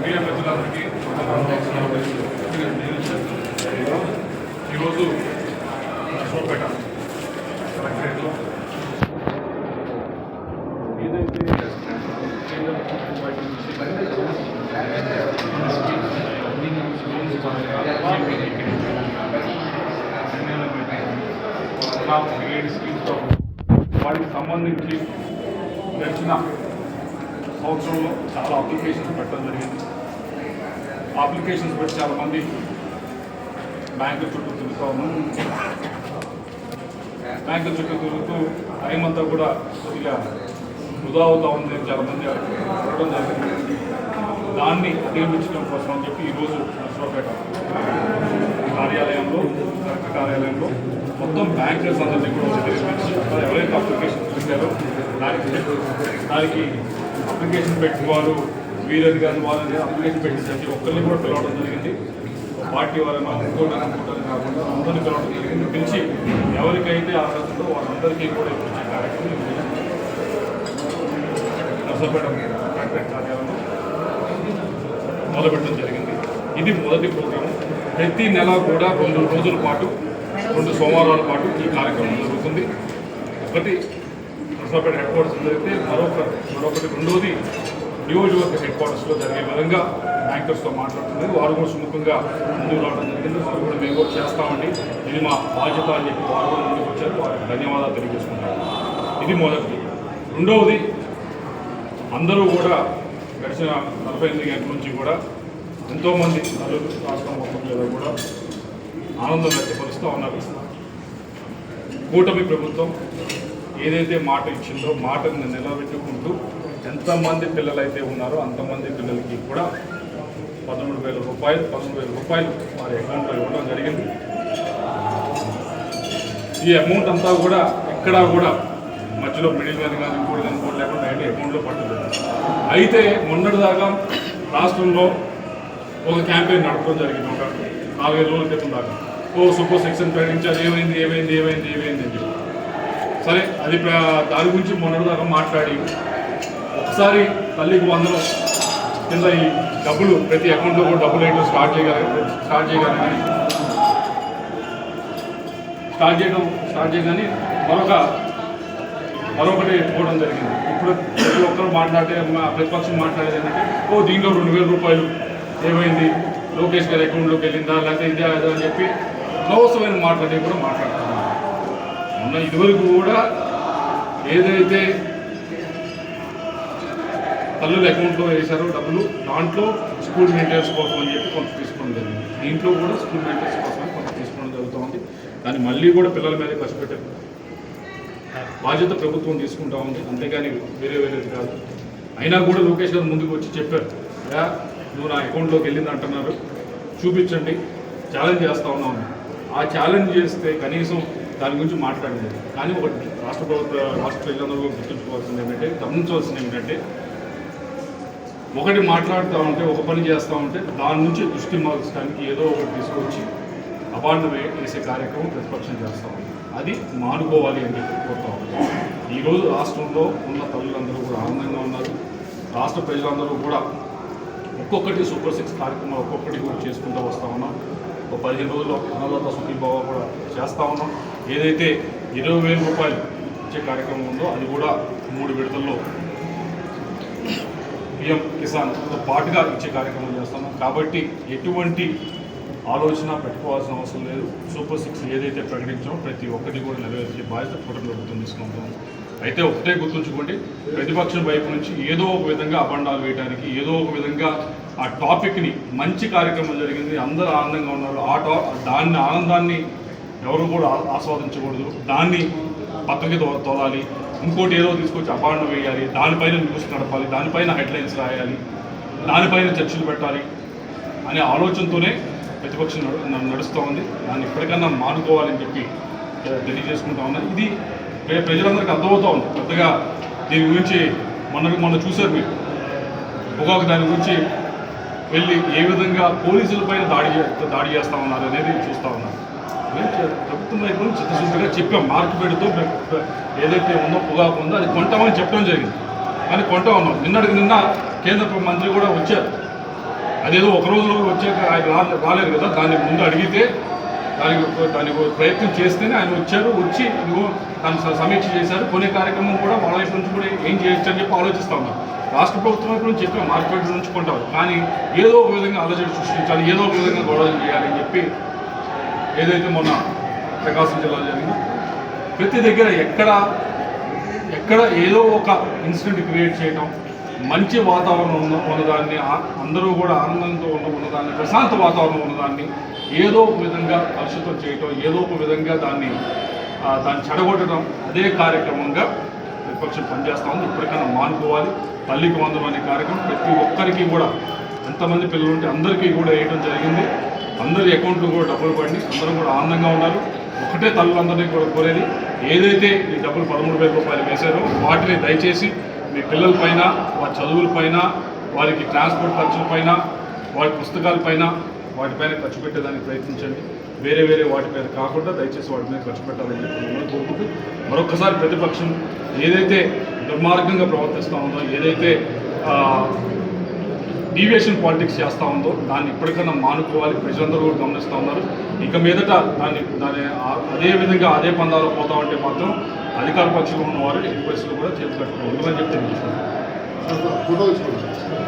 Media మిత్రులందరికీ ఈరోజు సోపేట కలెక్టరేట్లో ఏదైతే స్కీమ్స్తో వాటికి సంబంధించి గడిచిన సంవత్సరంలో చాలా అప్లికేషన్స్ పెట్టడం జరిగింది అప్లికేషన్స్ పెట్టి చాలా మంది బ్యాంకుల చుట్టూ తిరుగుతూ ఉన్నాం బ్యాంకుల చుట్టూ తిరుగుతూ టైం అంతా కూడా కొద్దిగా వృధా అవుతా ఉంది చాలామంది చాలా మంది అడగడం జరిగింది దాన్ని నిర్మించడం కోసం అని చెప్పి ఈరోజు నర్సరావుపేట కార్యాలయంలో కలెక్టర్ కార్యాలయంలో మొత్తం బ్యాంకర్స్ అందరినీ కూడా వచ్చి ఎవరైతే అప్లికేషన్ పెట్టారో దానికి దానికి అప్లికేషన్ పెట్టిన వారు వీరని కానీ వాళ్ళని అప్లికేషన్ పెట్టిన ప్రతి ఒక్కరిని కూడా పిలవడం జరిగింది. పార్టీ వాళ్ళని ఇంకోటి అనుకుంటారు. కాకుండా అందరినీ పిలవడం జరిగింది. పిలిచి ఎవరికైతే అర్హత వాళ్ళందరికీ కూడా ఇప్పించే కార్యక్రమం ఈ నర్సరావుపేట మొదలుపెట్టడం జరిగింది. ఇది మొదటి ప్రోగ్రాం. ప్రతి నెల కూడా రెండు రోజుల పాటు రెండు సోమవారాల పాటు ఈ కార్యక్రమం జరుగుతుంది. ఒకటి నర్సాపేట హెడ్ క్వార్టర్స్ జరిగితే మరొక మరొకటి రెండోది నియోజకవర్గ హెడ్ క్వార్టర్స్లో జరిగే విధంగా బ్యాంకర్స్తో మాట్లాడుతున్నారు వారు కూడా సుముఖంగా ముందుకు రావడం జరిగింది. వారు కూడా మేము కూడా చేస్తామండి. ఇది మా బాధ్యత అని చెప్పి వారు కూడా ముందుకు వచ్చారు. వారికి ధన్యవాదాలు తెలియజేసుకుంటారు ఇది మొదటిది. రెండవది అందరూ కూడా గడిచిన నలభై ఎనిమిది గంటల నుంచి కూడా ఎంతోమంది నలుగురు రాష్ట్రం మొత్తం మీద కూడా ఆనందం వ్యక్తపరుస్తూ ఉన్నారు. కూటమి ప్రభుత్వం ఏదైతే మాట ఇచ్చిందో మాటను నిలబెట్టుకుంటూ ఎంతమంది పిల్లలైతే ఉన్నారో అంతమంది పిల్లలకి కూడా పదమూడు వేల రూపాయలు పదమూడు వేల రూపాయలు వారి అకౌంట్లో ఇవ్వడం జరిగింది. ఈ అమౌంట్ అంతా కూడా ఎక్కడా కూడా మధ్యలో మిడిల్ మ్యాన్ కానీ ఇంకోటి కానీ ఇంకోటి లేకుండా డైరెక్ట్ అకౌంట్లో పడుతుంది. అయితే మొన్నటిదాకా రాష్ట్రంలో ఒక క్యాంపెయిన్ నడపడం జరిగింది ఒక నాలుగైదు రోజుల క్రితం దాకా. ఓ సూపర్ సెక్షన్ ప్రకటించారు ఏమైంది ఏమైంది ఏమైంది ఏమైంది అని చెప్పి. సరే అది దాని గురించి మొన్నటిదాకా మాట్లాడి ఒకసారి తల్లికి వందలు కింద ఈ డబ్బులు ప్రతి అకౌంట్లో కూడా డబ్బులు వేయడం స్టార్ట్ చేయగల స్టార్ట్ చేయగలని. స్టార్ట్ చేయడం స్టార్ట్ చేయగానే మరొక మరొకటి పోవడం జరిగింది. ఇప్పుడు ప్రతి ఒక్కరు మాట్లాడే మా ప్రతిపక్షం మాట్లాడేది ఏంటంటే ఓ దీంట్లో రెండు వేల రూపాయలు ఏమైంది? లోకేష్ గారి అకౌంట్లోకి వెళ్ళిందా? లేకపోతే ఇదే అదే అని చెప్పి అనవసరమైన మాట్లాడి కూడా మాట్లాడుతున్నారు. మొన్న ఇదివరకు కూడా ఏదైతే తల్లుల అకౌంట్లో వేశారో డబ్బులు దాంట్లో స్కూల్ మెయింటెనెన్స్ కోసం అని చెప్పి కొంత తీసుకోవడం జరిగింది. దీంట్లో కూడా స్కూల్ మెయింటెనెన్స్ కోసం కొంత తీసుకోవడం జరుగుతుంది. కానీ మళ్ళీ కూడా పిల్లల మీద ఖర్చు పెట్టారు. బాధ్యత ప్రభుత్వం తీసుకుంటా ఉంది. అంతేగాని వేరే వేరేది కాదు అయినా కూడా లోకేష్ గారు ముందుకు వచ్చి చెప్పారు యా నువ్వు నా అకౌంట్లోకి వెళ్ళింది అంటున్నారు. చూపించండి. ఛాలెంజ్ చేస్తా ఉన్నాను ఆ ఛాలెంజ్ చేస్తే కనీసం దాని గురించి మాట్లాడలేదు. కానీ ఒకటి రాష్ట్ర ప్రభుత్వ రాష్ట్ర ప్రజలందరూ గుర్తుంచుకోవాల్సింది ఏంటంటే గమనించవలసింది ఏంటంటే ఒకటి మాట్లాడుతూ ఉంటే ఒక పని చేస్తూ ఉంటే దాని నుంచి దృష్టి మార్చడానికి ఏదో ఒకటి తీసుకొచ్చి అబాండం వేసే కార్యక్రమం ప్రతిపక్షం చేస్తాం. అది మానుకోవాలి అని చెప్పి కోరుతా. ఉన్నాం ఈరోజు రాష్ట్రంలో ఉన్న తల్లులందరూ కూడా ఆనందంగా ఉన్నారు. రాష్ట్ర ప్రజలందరూ కూడా ఒక్కొక్కటి సూపర్ సిక్స్ కార్యక్రమాలు ఒక్కొక్కటి కూడా చేసుకుంటూ వస్తూ ఉన్నాం. ఒక పదిహేను రోజుల్లో అన్నదాత సుఖీభావ కూడా చేస్తూ ఉన్నాం. ఏదైతే ఇరవై వేల రూపాయలు ఇచ్చే కార్యక్రమం ఉందో అది కూడా మూడు విడతల్లో పిఎం కిసాన్తో పాటుగా ఇచ్చే కార్యక్రమం చేస్తున్నాం కాబట్టి ఎటువంటి ఆలోచన పెట్టుకోవాల్సిన అవసరం లేదు. సూపర్ సిక్స్ ఏదైతే ప్రకటించామో ప్రతి ఒక్కటి కూడా నెరవేర్చే బాధ్యత కూటమి ప్రభుత్వం తీసుకుంటాము అయితే ఒకటే గుర్తుంచుకోండి ప్రతిపక్షం వైపు నుంచి ఏదో ఒక విధంగా అబండాలు వేయడానికి ఏదో ఒక విధంగా ఆ టాపిక్ని మంచి కార్యక్రమం జరిగింది అందరూ ఆనందంగా ఉన్నారు. ఆ టా దాన్ని ఆనందాన్ని ఎవరు కూడా ఆస్వాదించకూడదు. దాన్ని పక్కకి తో- తోలాలి. ఇంకోటి ఏదో తీసుకొచ్చి అపాండం వేయాలి. దానిపైన న్యూస్ నడపాలి. దానిపైన హెడ్లైన్స్ రాయాలి. దానిపైన చర్చలు పెట్టాలి అనే ఆలోచనతోనే ప్రతిపక్షం నడు నడుస్తూ ఉంది. దాన్ని ఇప్పటికన్నా మానుకోవాలని చెప్పి తెలియజేసుకుంటా ఉన్నాను ఇది ప్రజలందరికీ అర్థమవుతూ ఉంది. పెద్దగా దీని గురించి మొన్న మొన్న చూశారు మీరు. ఒక్కొక్క దాని గురించి వెళ్ళి ఏ విధంగా పోలీసులపైన దాడి దాడి చేస్తా ఉన్నారు అనేది చూస్తూ ఉన్నారు ప్రభుత్వం వైపు చిత్తశుద్ధిగా చెప్పాం. మార్పు పెడుతూ ఏదైతే ఉందో పొగాకు ఉందో అది కొంటామని చెప్పడం జరిగింది. కానీ కొంటా ఉన్నాం నిన్నటికి నిన్న కేంద్ర మంత్రి కూడా వచ్చారు. అదేదో ఒక రోజులో వచ్చాక ఆయన రాలేదు కదా. దాన్ని ముందు అడిగితే దానికి ఒక- దానికి ఒక ప్రయత్నం చేస్తేనే ఆయన వచ్చారు. వచ్చి ఇదిగో దాన్ని స- సమీక్ష చేశారు. కొనే కార్యక్రమం కూడా వాళ్ళ వైపు నుంచి కూడా ఏం చేయొచ్చు అని చెప్పి ఆలోచిస్తా ఉన్నారు. రాష్ట్ర ప్రభుత్వం వైపు నుంచి చెప్పి మార్కెట్ ఉంచుకుంటారు కానీ ఏదో ఒక విధంగా అలజడి సృష్టించాలి ఏదో ఒక విధంగా గొడవలు చేయాలని చెప్పి ఏదైతే మొన్న ప్రకాశం జిల్లాలో జరిగిందో ప్రతి దగ్గర ఎక్కడ ఎక్కడ ఏదో ఒక ఇన్సిడెంట్ క్రియేట్ చేయటం మంచి వాతావరణం ఉన్నదాన్ని అందరూ కూడా ఆనందంతో ఉన్న ఉన్నదాన్ని ప్రశాంత వాతావరణం ఉన్నదాన్ని ఏదో ఒక విధంగా కలుషితం చేయటం ఏదో ఒక విధంగా దాన్ని దాన్ని చెడగొట్టడం అదే కార్యక్రమంగా ప్రతిపక్షం పనిచేస్తా ఉంది. ఇప్పటికైనా మానుకోవాలి. తల్లికి వందం అనే కార్యక్రమం ప్రతి ఒక్కరికి కూడా ఎంతమంది పిల్లలు ఉంటే అందరికీ కూడా వేయడం జరిగింది. అందరి అకౌంట్లో కూడా డబ్బులు పడి అందరూ కూడా ఆనందంగా ఉన్నారు. ఒకటే తల్లులందరినీ కూడా కోరేది ఏదైతే ఈ డబ్బులు పదమూడు వేల రూపాయలు వేశారో వాటిని దయచేసి మీ పిల్లల పైన వారి చదువుల పైన వారికి ట్రాన్స్పోర్ట్ ఖర్చుల పైన వారి పుస్తకాలపైన వాటిపైన ఖర్చు పెట్టేదానికి ప్రయత్నించండి. వేరే వేరే వాటిపైన కాకుండా దయచేసి వాటి మీద ఖర్చు పెట్టాలని కోరుకుంటూ మరొకసారి ప్రతిపక్షం ఏదైతే దుర్మార్గంగా ప్రవర్తిస్తూ ఉందో ఏదైతే డీవియేషన్ పాలిటిక్స్ చేస్తూ ఉందో దాన్ని ఇప్పటికన్నా మానుకోవాలి. ప్రజలందరూ కూడా గమనిస్తూ ఉన్నారు. ఇక మీదట దాన్ని దాన్ని అదే విధంగా అదే పందాలు పోతా ఉంటే మాత్రం అధికార పక్షంలో ఉన్నవారు ఎట్టి పరిస్థితులు కూడా చేతులు కట్టుకుని ఉండమని చెప్పి ఫోటో తీసుకుంటాం